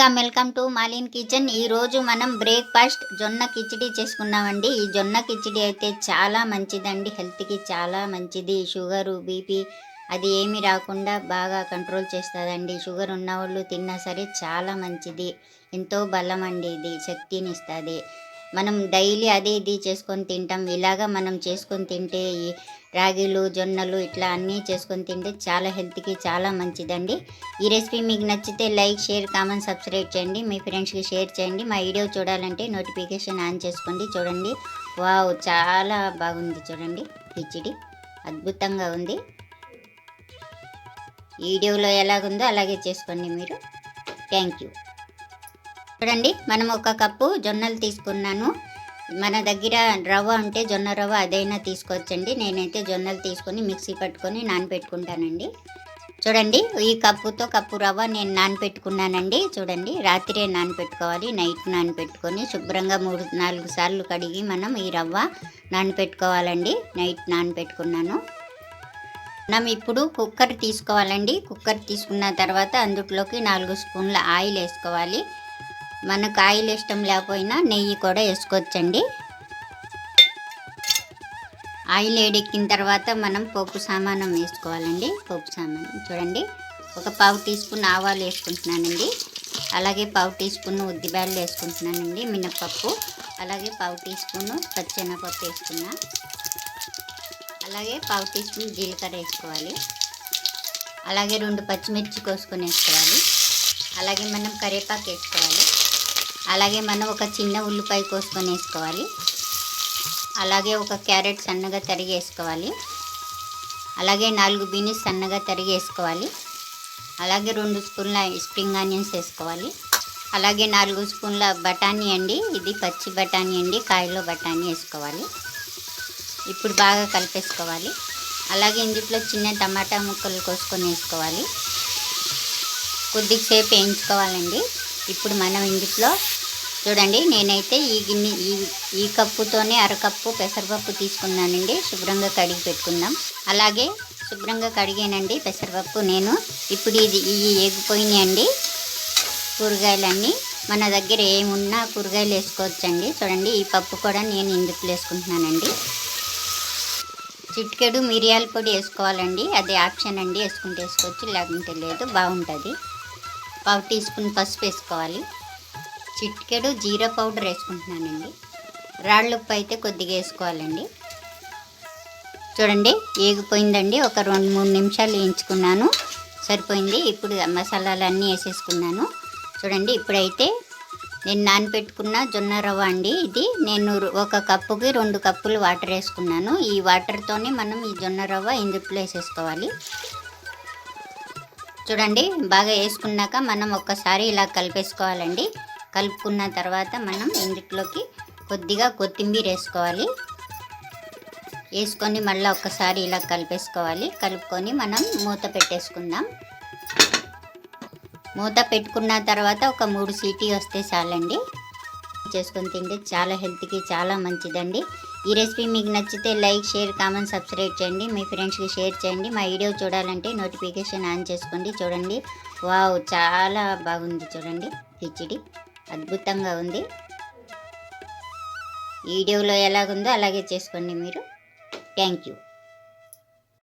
Welcome welcome to Malin kitchen. ఈ రోజు మనం బ్రేక్ఫాస్ట్ జొన్న కిచిడి చేసుకున్నామండి. ఈ జొన్న కిచిడి అయితే చాలా మంచిదండి. హెల్త్కి చాలా మంచిది. షుగరు బీపీ అది ఏమి రాకుండా బాగా కంట్రోల్ చేస్తుందండి. షుగర్ ఉన్నవాళ్ళు తిన్నా సరే చాలా మంచిది. ఎంతో బలం అండి ఇది. శక్తిని ఇస్తుంది. మనం డైలీ అది ఇది చేసుకొని తింటాం. ఇలాగా మనం చేసుకొని తింటే ఈ రాగిలు జొన్నలు ఇట్లా అన్నీ చేసుకొని తింటే చాలా హెల్త్కి చాలా మంచిదండి. ఈ రెసిపీ మీకు నచ్చితే లైక్ షేర్ కామెంట్ సబ్స్క్రైబ్ చేయండి. మీ ఫ్రెండ్స్కి షేర్ చేయండి. మా వీడియో చూడాలంటే నోటిఫికేషన్ ఆన్ చేసుకోండి చూడండి. వావ్ చాలా బాగుంది చూడండి. కిచిడి అద్భుతంగా ఉంది. వీడియోలో ఎలాగుందో అలాగే చేసుకోండి మీరు. Thank you. చూడండి మనం ఒక కప్పు జొన్నలు తీసుకున్నాను. మన దగ్గర రవ్వ ఉంటే జొన్న రవ్వ అదైనా తీసుకోవచ్చండి. నేనైతే జొన్నలు తీసుకొని మిక్సీ పట్టుకొని నానబెట్టుకుంటానండి. చూడండి ఈ కప్పుతో కప్పు రవ్వ నేను నానబెట్టుకున్నానండి. చూడండి రాత్రే నానబెట్టుకోవాలి నైట్ నానబెట్టుకొని శుభ్రంగా మూడు నాలుగు సార్లు కడిగి మనం ఈ రవ్వ నానబెట్టుకోవాలండి. నైట్ నానబెట్టుకున్నాను. మనం ఇప్పుడు కుక్కర్ తీసుకోవాలండి. కుక్కర్ తీసుకున్న తర్వాత అందులోకి నాలుగు స్పూన్ల ఆయిల్ వేసుకోవాలి. మనకు ఆయిల్ ఇష్టం లేకపోయినా నెయ్యి కూడా వేసుకోవచ్చండి. ఆయిల్ వేడెక్కిన తర్వాత మనం పప్పు సామానం వేసుకోవాలండి. పప్పు సామానం చూడండి. ఒక పావు టీ స్పూన్ ఆవాలు వేసుకుంటున్నానండి. అలాగే పావు టీ స్పూన్ ఉద్దిబ్యాలు వేసుకుంటున్నానండి మినప్పప్పు. అలాగే పావు టీ స్పూన్ పచ్చెనపప్పు వేసుకున్నా. అలాగే పావు టీ స్పూన్ జీలకర్ర వేసుకోవాలి. అలాగే రెండు పచ్చిమిర్చి కోసుకొని వేసుకోవాలి. అలాగే మనం కరివేపాకు వేసుకోవాలి. అలాగే మనం ఒక చిన్న ఉల్లిపాయ కోసుకొని వేసుకోవాలి. అలాగే ఒక క్యారెట్ సన్నగా తరిగి వేసుకోవాలి. అలాగే నాలుగు బీన్స్ సన్నగా తరిగి వేసుకోవాలి. అలాగే రెండు స్పూన్ల స్ప్రింగ్ ఆనియన్స్ వేసుకోవాలి. అలాగే నాలుగు స్పూన్ల బఠానీ అండి. ఇది పచ్చి బఠానీ అండి. కాయలో బఠానీ వేసుకోవాలి. ఇప్పుడు బాగా కలిపేసుకోవాలి. అలాగే ఇందులో చిన్న టమాటా ముక్కలు కోసుకొని వేసుకోవాలి. కొద్దిసేపు వేయించుకోవాలండి. ఇప్పుడు మనం ఇందులో చూడండి నేనైతే ఈ గిన్నె ఈ ఈ కప్పుతోనే అరకప్పు పెసరపప్పు తీసుకున్నానండి. శుభ్రంగా కడిగి పెట్టుకుందాం. అలాగే శుభ్రంగా కడిగానండి పెసరపప్పు నేను. ఇప్పుడు ఇది ఇవి ఏగిపోయినాయండి కూరగాయలన్నీ. మన దగ్గర ఏమున్నా కూరగాయలు వేసుకోవచ్చండి. చూడండి ఈ పప్పు కూడా నేను ఇందుకు వేసుకుంటున్నానండి. చిటికెడు మిరియాల పొడి వేసుకోవాలండి. అది ఆప్షన్ అండి. వేసుకుంటే వేసుకోవచ్చు లేకుంటే లేదు. బాగుంటుంది. పావు టీ స్పూన్ పసుపు వేసుకోవాలి. చిట్కెడు జీరా పౌడర్ వేసుకుంటున్నానండి. రాళ్ళ ఉప్పు అయితే కొద్దిగా వేసుకోవాలండి. చూడండి ఏగిపోయిందండి. ఒక రెండు మూడు నిమిషాలు వేయించుకున్నాను. సరిపోయింది. ఇప్పుడు మసాలాలు అన్నీ వేసేసుకున్నాను. చూడండి ఇప్పుడైతే నేను నానపెట్టుకున్న జొన్న రవ్వ అండి ఇది. నేను ఒక కప్పుకి రెండు కప్పులు వాటర్ వేసుకున్నాను. ఈ వాటర్తోనే మనం ఈ జొన్న రవ్వ ఇందుట్లో వేసేసుకోవాలి. చూడండి బాగా వేసుకున్నాక మనం ఒక్కసారి ఇలా కలిపేసుకోవాలండి. కలుపుకున్న తర్వాత మనం ఇందులోకి కొద్దిగా కొత్తిమీర వేసుకోవాలి. వేసుకొని మళ్ళీ ఒక్కసారి ఇలా కలిపేసుకోవాలి. కలుపుకొని మనం మూత పెట్టేసుకుందాం. మూత పెట్టుకున్న తర్వాత ఒక మూడు సీటీ వస్తే చాలండి. చేసుకొని తింటే చాలా హెల్త్కి చాలా మంచిదండి. ఈ రెసిపీ మీకు నచ్చితే లైక్ షేర్ కామెంట్ సబ్స్క్రైబ్ చేయండి. మీ ఫ్రెండ్స్కి షేర్ చేయండి. మా వీడియో చూడాలంటే నోటిఫికేషన్ ఆన్ చేసుకోండి చూడండి. వావ్ చాలా బాగుంది చూడండి. కిచిడి. అద్భుతంగా ఉంది. వీడియోలో ఎలాగుందో అలాగే చేసుకోండి మీరు. Thank you.